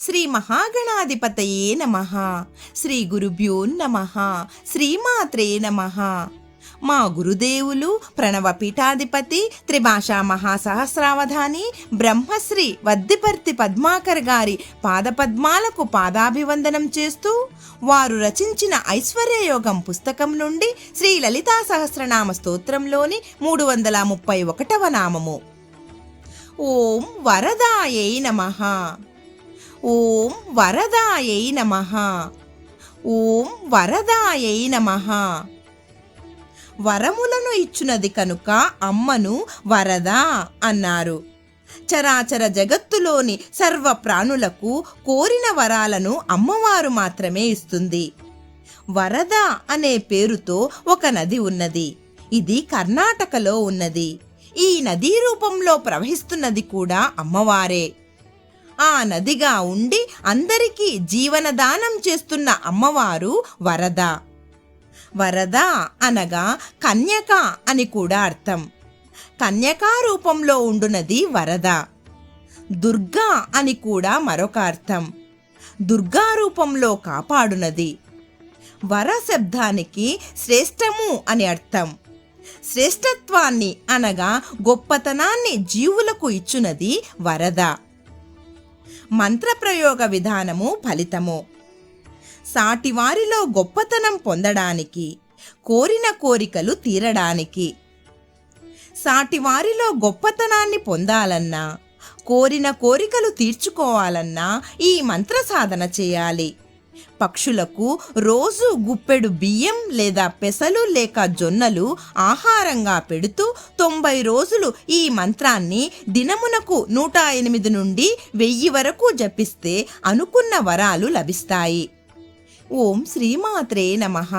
శ్రీ మహాగణాధిపతయే నమ. శ్రీ గురుభ్యో నమ. శ్రీమాత్రే నమ. మా గురుదేవులు ప్రణవ పీఠాధిపతి త్రిభాషా మహాసహస్రావధాని బ్రహ్మశ్రీ వద్దిపర్తి పద్మాకర్ గారి పాదపద్మాలకు పాదాభివందనం చేస్తూ వారు రచించిన ఐశ్వర్యయోగం పుస్తకం నుండి శ్రీ లలితా సహస్రనామ స్తోత్రంలోని మూడు వందల ముప్పై ఒకటవ నామము. ఓం వరదాయై నమ. ఓం వరదాయై నమ. ఓం వరదాయై నమ. వరములను ఇచ్చునది కనుక అమ్మను వరద అన్నారు. చరాచర జగత్తులోని సర్వ ప్రాణులకు కోరిన వరాలను అమ్మవారు మాత్రమే ఇస్తుంది. వరద అనే పేరుతో ఒక నది ఉన్నది. ఇది కర్ణాటకలో ఉన్నది. ఈ నదీ రూపంలో ప్రవహిస్తున్నది కూడా అమ్మవారే. ఆ నదిగా ఉండి అందరికీ జీవనదానం చేస్తున్న అమ్మవారు వరద. వరద అనగా కన్యక అని కూడా అర్థం. కన్యకా రూపంలో ఉండునది వరద. దుర్గా అని కూడా మరొక అర్థం. దుర్గా రూపంలో కాపాడునది. వర శబ్దానికి శ్రేష్టము అని అర్థం. శ్రేష్టత్వాన్ని అనగా గొప్పతనాన్ని జీవులకు ఇచ్చునది వరద. మంత్రప్రయోగ విధానము ఫలితము. సాటివారిలో గొప్పతనం పొందడానికి కోరిన కోరికలు తీరడానికి. సాటివారిలో గొప్పతనాన్ని పొందాలన్నా కోరిన కోరికలు తీర్చుకోవాలన్నా ఈ మంత్ర సాధన చేయాలి. పక్షులకు రోజు గుప్పెడు బియ్యం లేదా పెసలు లేక జొన్నలు ఆహారంగా పెడుతూ తొంభై రోజులు ఈ మంత్రాన్ని దినమునకు నూట ఎనిమిది నుండి వెయ్యి వరకు జపిస్తే అనుకున్న వరాలు లభిస్తాయి. ఓం శ్రీమాత్రే నమః.